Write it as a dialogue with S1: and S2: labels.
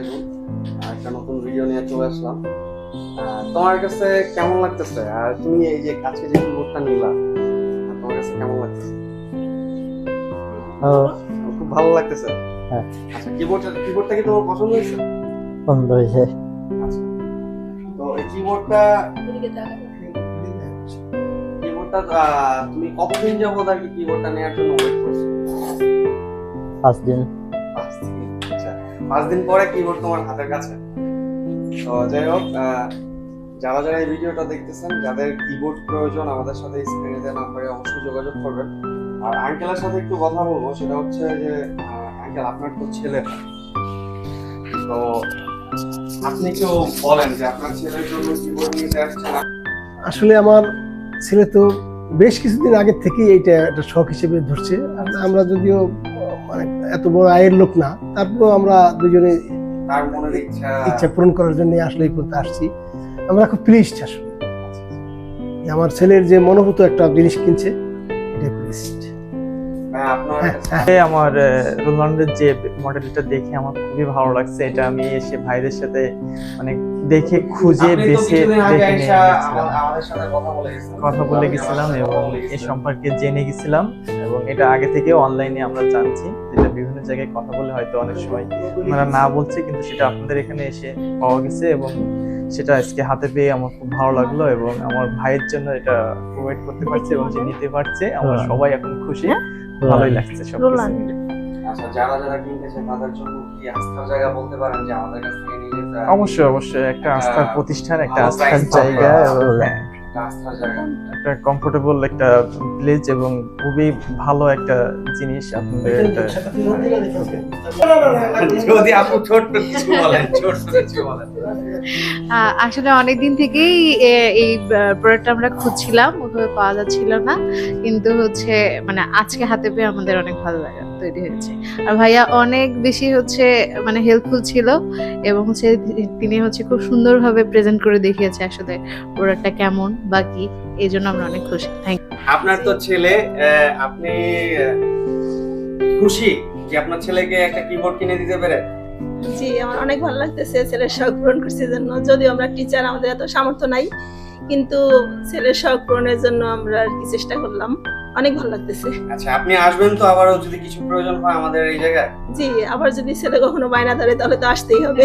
S1: আলাইকুম আর একটা নতুন ভিডিও নিয়ে চলে আসলাম। তোমার কাছে কেমন লাগতেছে? আর তুমি এই যে আজকে যে কিবোর্ডটা নিলা তোমার কাছে কেমন লাগতেছে? খুব ভালো লাগতেছে।
S2: হ্যাঁ।
S1: আচ্ছা কিবোর্ডটা কিবোর্ডটা কি তোমার পছন্দ হয়েছে?
S2: বন্ধ হয়েছে।
S1: আচ্ছা। তো এই কিবোর্ডটা কিবোর্ডটা তুমি কতদিন যাবত আর কি কিবোর্ডটা নেওয়ার জন্য ওয়েট করছ?
S2: পাঁচ দিন।
S1: পাঁচ দিন পরে কিবোর্ড তোমার হাতের কাছে। তো যাই হোক যারা যারা এই ভিডিওটা দেখতেছেন, যাদের কিবোর্ড প্রয়োজন, আমাদের সাথে স্ক্রিনে দেওয়া নাম্বারে অবশ্যই যোগাযোগ করবেন। আর আঙ্কেলের সাথে একটু কথা বলব, সেটা হচ্ছে যে আঙ্কেল আপনার তো ছেলে তো আপনি একটু বলেন যে আপনার ছেলের জন্য কিবোর্ড নিতে আসছেন
S3: আসলে আমার ছেলে তো বেশ কিছুদিন আগের থেকেই এইটা একটা শখ হিসেবে ধরছে। আমরা যদিও মানে এত বড় আয়ের লোক না। তারপর আমরা দুজনে
S1: তার মনের ইচ্ছা।
S3: ইচ্ছা পূরণ করার জন্য আসলে এই পর্যন্ত আসছি। আমরা খুব প্লিজড আসলে। আমার ছেলের যে মনোভূত একটা জিনিস কিনছে
S1: হ্যাঁ,
S3: হ্যাঁ, হ্যাঁ।
S2: আমার রোলান্ডের যে মডেলটা দেখে আমার খুবই ভালো লাগছে। এটা আমি এসে ভাইদের সাথে মানে দেখে খুঁজে বেছে দেখে
S1: কথা বলে
S2: গেছিলাম এবং এ সম্পর্কে জেনে গেছিলাম। এবং এটা আগে থেকে অনলাইনে আমরা জানছি। যেটা বিভিন্ন জায়গায় কথা বলে হয়তো অনেক সময় আমরা না বলছি কিন্তু সেটা আপনাদের এখানে এসে পাওয়া গেছে এবং সেটা আজকে হাতে পেয়ে আমার খুব ভালো লাগল এবং আমার ভাইয়ের জন্য এটা প্রোভাইড করতে পারছে এবং সে নিতে পারছে। আমরা
S3: হ্যাঁ।
S2: সবাই এখন খুশি। ভালোই লাগছে সব
S1: আচ্ছা যারা যারা কিনতে তাদের জন্য কি আস্থার জায়গা বলতে পারেন যে আমাদের কাছ থেকে নিলে
S2: অবশ্যই অবশ্যই। একটা আস্থার প্রতিষ্ঠান একটা আস্থার জায়গা। হ্যাঁ,
S1: একটা
S2: কমফোর্টেবল একটা প্লেস এবং খুবই ভালো একটা জিনিস আপনাদের
S1: যদি আপু ছোট্ট কিছু বলেন ছোট্ট কিছু বলেন।
S4: আসলে অনেকদিন থেকেই এই প্রোডাক্টটা আমরা খুঁজছিলাম ওভাবে পাওয়া যাচ্ছিল না। কিন্তু হচ্ছে মানে আজকে হাতে পেয়ে আমাদের অনেক ভালো লাগা তৈরি হয়েছে। আর ভাইয়া অনেক বেশি হচ্ছে মানে হেল্পফুল ছিল এবং হচ্ছে তিনি হচ্ছে খুব সুন্দরভাবে প্রেজেন্ট করে দেখিয়েছে আসলে প্রোডাক্টটা কেমন। বা কি এই জন্য আমরা অনেক খুশি। থ্যাংক
S1: আপনার তো ছেলে আপনি খুশি যে আপনার ছেলেকে একটা কিবোর্ড কিনে দিতে পেরে?
S5: জি আমার অনেক ভালো লাগতেছে ছেলের শখ পূরণ করছে জন্য যদিও আমরা টিচার আমাদের এত সামর্থ্য নাই কিন্তু ছেলের শখ পূরণের জন্য আমরা আর কি চেষ্টা করলাম। অনেক ভালো লাগতেছে।
S1: আচ্ছা আপনি আসবেন তো আবারও যদি কিছু প্রয়োজন হয় আমাদের এই জায়গায়?
S5: জি আবার যদি ছেলে কখনো বায়না ধরে তাহলে তো আসতেই হবে।